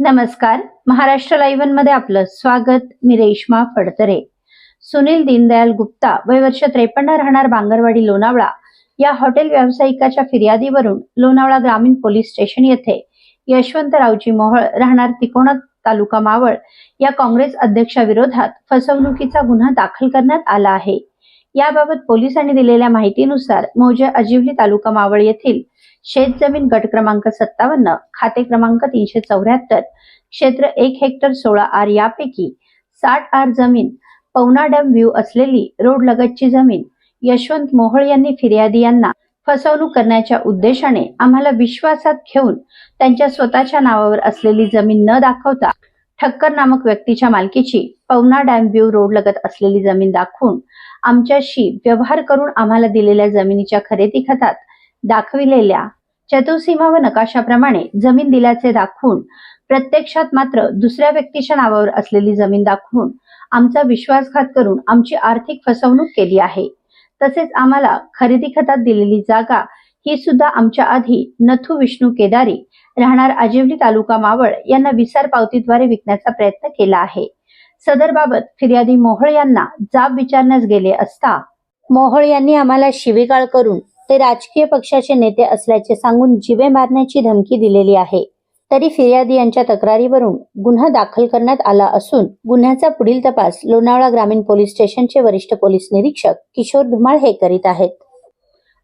नमस्कार. महाराष्ट्र लाईव्हमध्ये आपलं स्वागत. मी रेश्मा फडतरे. सुनील दीनदयाल गुप्ता वय वर्ष त्रेपन्न राहणार बांगरवाडी लोणावळा. या हॉटेल व्यावसायिकाच्या फिर्यादीवरून लोणावळा ग्रामीण पोलीस स्टेशन येथे यशवंतरावजी मोहळ राहणार तिकोणा तालुका मावळ या काँग्रेस अध्यक्षाविरोधात फसवणुकीचा गुन्हा दाखल करण्यात आला आहे. याबाबत पोलिसांनी दिलेल्या माहितीनुसार मौजे अजिवली तालुका मावळ येथील शेत जमीन गट क्रमांक सत्तावन्न खाते क्रमांक तीनशे चौऱ्याहत्तर क्षेत्र एक हेक्टर सोळा आर यापैकी साठ आर जमीन पवना डॅम व्ह्यू असलेली रोड लगतची जमीन यशवंत मोहोळ यांनी फिर्यादी यांना फसवणूक करण्याच्या उद्देशाने आम्हाला विश्वासात घेऊन त्यांच्या स्वतःच्या नावावर असलेली जमीन न दाखवता ठक्कर नामक व्यक्तीच्या मालकीची पवना डॅम व्ह्यू रोड लगत असलेली जमीन दाखवून आमच्याशी व्यवहार करून आम्हाला दिलेल्या जमिनीच्या खरेदी खतात दाखविलेल्या चतुर्सीमा व नकाशाप्रमाणे जमीन दिल्याचे दाखवून प्रत्यक्षात मात्र दुसऱ्या व्यक्तीच्या नावावर असलेली जमीन दाखवून आमचा विश्वासघात करून आमची आर्थिक फसवणूक केली आहे. तसेच आम्हाला खरेदी खतात दिलेली जागा ही सुद्धा आमच्या आधी नथू विष्णू केदारी राहणार आजिवली तालुका मावळ यांना विसार पावतीद्वारे विकण्याचा प्रयत्न केला आहे. सदरबाबत फिर्यादी मोहळ यांना जाब विचारण्यास गेले असता मोहोळ यांनी आम्हाला शिवीगाळ करून ते राजकीय पक्षाचे नेते असल्याचे सांगून जिवे मारण्याची धमकी दिलेली आहे. तरी फिर्यादी यांच्या तक्रारीवरून गुन्हा दाखल करण्यात आला असून गुन्ह्याचा पुढील तपास लोणावळा ग्रामीण पोलीस स्टेशनचे वरिष्ठ पोलीस निरीक्षक किशोर धुमाळ हे करीत आहेत.